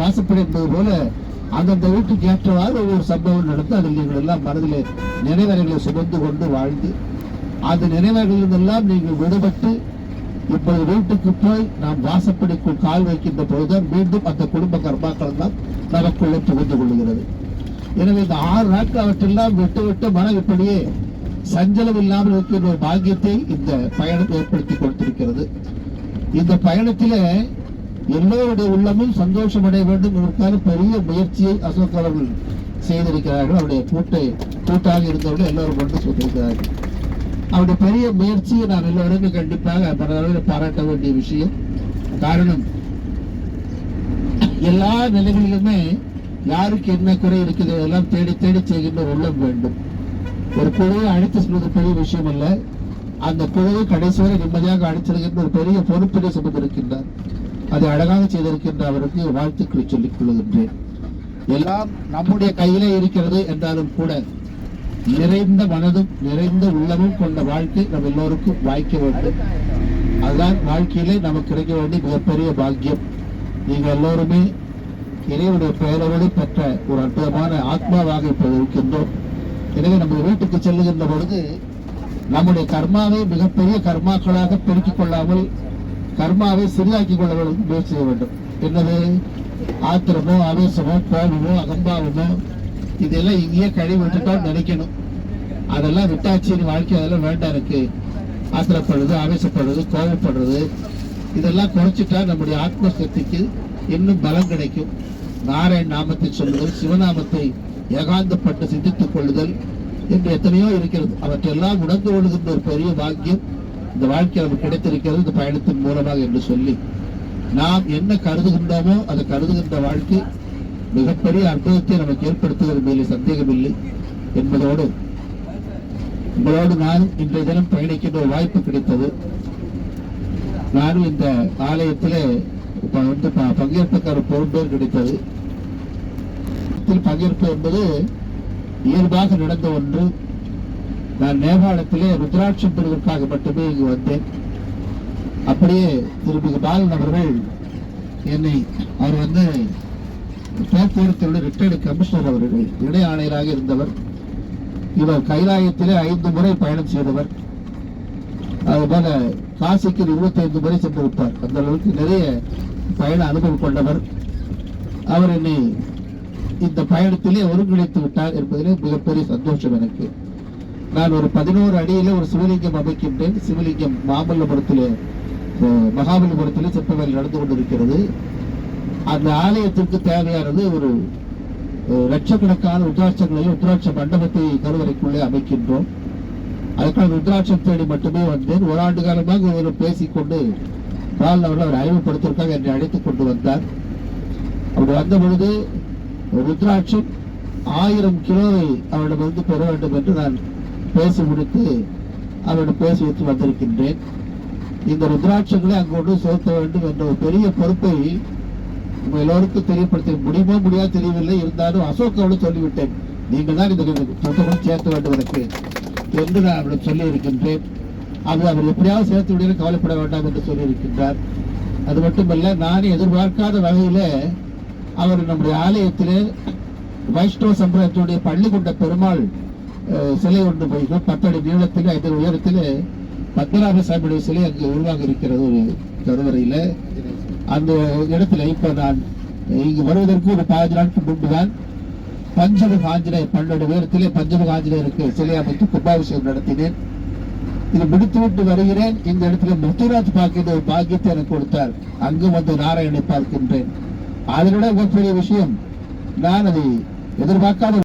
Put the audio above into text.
வாசப்படி என்பது போல அந்தந்த வீட்டுக்கு ஏற்றவாறு ஒவ்வொரு சம்பவம் நடந்து அதில் நீங்கள் எல்லாம் மனதிலே நினைவறைகளை சுமந்து கொண்டு வாழ்ந்து அந்த நினைவறைகளிலிருந்தெல்லாம் நீங்கள் விடுபட்டு இப்பொழுது வீட்டுக்கு போய் நாம் வாசப்படிக்குள் கால் வைக்கின்ற பொழுதுதான் மீண்டும் அந்த குடும்ப கர்மாக்கள் தான் நமக்குள்ளே புகுந்து கொள்கிறது எனவே இந்த ஆறு நாட்கள் அவற்றெல்லாம் விட்டு விட்டு மனம் இப்படியே சஞ்சலம் இல்லாமல் இருக்கின்ற ஒரு பாக்கியத்தை இந்த பயணம் ஏற்படுத்தி கொடுத்திருக்கிறது. இந்த பயணத்திலே எல்லோருடைய உள்ளமும் சந்தோஷம் அடைய வேண்டும் என்பதற்காக பெரிய முயற்சியை அசோக் அவர்கள் செய்திருக்கிறார்கள். அவருடைய கூட்டை கூட்டாக இருந்தவர்கள் எல்லோரும் கொண்டு சொல்லியிருக்கிறார்கள். அவருடைய பெரிய முயற்சியை நான் எல்லோருக்கும் கண்டிப்பாக பாராட்ட வேண்டிய விஷயம். காரணம் எல்லா நிலைகளிலுமே யாருக்கு என்ன குறை இருக்குது எல்லாம் தேடி தேடி செய்கின்ற உள்ளம் வேண்டும். ஒரு குழுவை அழைத்து செல்வது பெரிய விஷயம் அல்ல. அந்த குழுவை கடைசி வரை நிம்மதியாக அழைச்சிருக்கின்ற ஒரு பெரிய பொறுப்பினை சுமந்திருக்கின்றார். அதை அழகாக செய்திருக்கின்ற அவருக்கு வாழ்த்துக்களை சொல்லிக் கொள்கின்றேன். எல்லாம் நம்முடைய கையிலே இருக்கிறது என்றாலும் கூட நிறைந்த மனதும் நிறைந்த உள்ளமும் கொண்ட வாழ்க்கை நம் எல்லோருக்கும் வாய்க்க வேண்டும். அதுதான் வாழ்க்கையிலே நமக்கு கிடைக்க வேண்டிய மிகப்பெரிய பாக்கியம். நீங்கள் எல்லோருமே இறைவனுடைய பெயரோடு பெற்ற ஒரு அற்புதமான ஆத்மாவாக இப்போது இருக்கின்றோம். எனவே நம்ம வீட்டுக்கு செல்லுகின்ற பொழுது நம்முடைய கர்மாவை மிகப்பெரிய கர்மாக்களாக பெருக்கிக் கொள்ளாமல் கர்மாவை சிறிதாக்கிக் கொள்ள வேண்டும் முயற்சி செய்ய வேண்டும். என்னது? ஆத்திரமோ ஆவேசமோ கோபமோ அகம்பாவமோ இதெல்லாம் இங்கேயே கழுவி விட்டுட்டோம்னு நினைக்கணும். அதெல்லாம் விட்டாச்சு நீ வாழ்க்கை அதெல்லாம் வேண்டாம் இருக்கு ஆத்திரப்படுறது ஆவேசப்படுறது கோபப்படுறது இதெல்லாம் குறைச்சிட்டா நம்முடைய ஆத்ம சக்திக்கு இன்னும் பலம் கிடைக்கும். நாராயண் நாமத்தை சொல்லுதல் சிவநாமத்தை ஏகாந்தப்பட்டு சிந்தித்துக் கொள்ளுதல் என்று எத்தனையோ இருக்கிறது. அவற்றெல்லாம் உணர்ந்து கொள்கின்ற ஒரு பெரிய பாக்கியம் இந்த வாழ்க்கை நமக்கு கிடைத்திருக்கிறது இந்த பயணத்தின் மூலமாக என்று சொல்லி நாம் என்ன கருதுகின்றோமோ அதை கருதுகின்ற வாழ்க்கை மிகப்பெரிய அற்புதத்தை நமக்கு ஏற்படுத்துகிறது மேலே சந்தேகமில்லை என்பதோடு உங்களோடு நானும் இன்றைய தினம் பயணிக்கின்ற ஒரு வாய்ப்பு கிடைத்தது. நானும் இந்த ஆலயத்திலே வந்து ப- பங்கேற்புக்கார பொருட்பேர் கிடைத்தது. பங்கேற்பு என்பது இயல்பாக நடந்த ஒன்று. நான் நேபாளத்திலே ருத்ராட்சம் பெறுவதற்காக மட்டுமே இங்கு வந்தேன். அப்படியே திருமிகு பாலன் அவர்கள் என்னை அவர் வந்து போக்குவரத்தினுடைய ரிட்டையர்டு கமிஷனர் அவர்கள் இணை ஆணையராக இருந்தவர். இவர் கைலாயத்திலே ஐந்து முறை பயணம் செய்தவர். அதுபோல காசிக்கு இருபத்தைந்து முறை சென்றிருப்பார் அந்த அளவுக்கு நிறைய பயண அனுபவம் கொண்டவர். அவர் என்னை இந்த பயணத்திலே ஒருங்கிணைத்து விட்டார் என்பதிலே மிகப்பெரிய சந்தோஷம் எனக்கு. நான் ஒரு பதினோரு அடியில ஒரு சிவலிங்கம் அமைக்கின்றேன். சிவலிங்கம் மாமல்லபுரத்திலே மகாபலிபுரத்திலே சிற்பவேல் நடந்து கொண்டிருக்கிறது. அந்த ஆலயத்திற்கு தேவையானது ஒரு லட்சக்கணக்கான ருத்ராட்சங்களையும் ருத்ராட்ச மண்டபத்தை கருவறைக்குள்ளே அமைக்கின்றோம். அதுக்காக ருத்ராட்சம் தேடி மட்டுமே வந்தேன். ஒரு ஆண்டு காலமாக இவர் பேசிக்கொண்டு பால் அவர்கள் அவர் அறிமுகப்படுத்துவதற்காக என்னை அழைத்துக் கொண்டு வந்தார். அப்படி வந்த பொழுது ருத்ராட்சம் ஆயிரம் கிலோவை அவரிடமிருந்து பெற வேண்டும் என்று நான் பேசி முடித்து அவரிடம் பேசி வைத்து வந்திருக்கின்றேன். இந்த ருத்ராட்சங்களை அங்கு கொண்டு செலுத்த வேண்டும் என்ற ஒரு பெரிய பொறுப்பை உங்க எல்லோருக்கும் தெரியப்படுத்த முடியுமோ முடியாது தெரியவில்லை. இருந்தாலும் அசோக்கோடு சொல்லிவிட்டேன். நீங்கள் தான் இந்த புத்தகம் சேர்த்த வேண்டும் எனக்கு என்று நான் அவரிடம் சொல்லி இருக்கின்றேன் அது அவர் எப்படியாவது சேர்த்து விட கவலைப்பட வேண்டாம் என்று சொல்லி இருக்கின்றார் அது மட்டுமல்ல நான் எதிர்பார்க்காத வகையில் அவர் நம்முடைய ஆலயத்திலே வைஷ்ணவ சம்பிரதாயத்துடைய பள்ளி கொண்ட பெருமாள் சிலை ஒன்று போய் பத்தடி நீளத்தில் ஐந்து உயரத்தில் பத்மநாப சாமியுடைய சிலை அங்கு உருவாக இருக்கிறது ஒரு கருவறையில. அந்த இடத்துல இப்ப நான் இங்கு வருவதற்கு ஒரு பதினஞ்சு நாட்கள் முன்புதான் பஞ்சமுக ஆஞ்சநேயர் பன்னெண்டு உயரத்திலே பஞ்சமுக ஆஞ்சநேயருக்கு சிலை அமைத்து கும்பாபிஷேகம் நடத்தினேன். இது முடித்துவிட்டு வருகிறேன். இந்த இடத்துல முத்துராஜ் பார்க்கின்ற ஒரு பாக்கியத்தை எனக்கு கொடுத்தார். அங்கு வந்து நாராயணனை பார்க்கின்றேன். அதனோட மிகப்பெரிய விஷயம் நான் அதை எதிர்பார்க்காத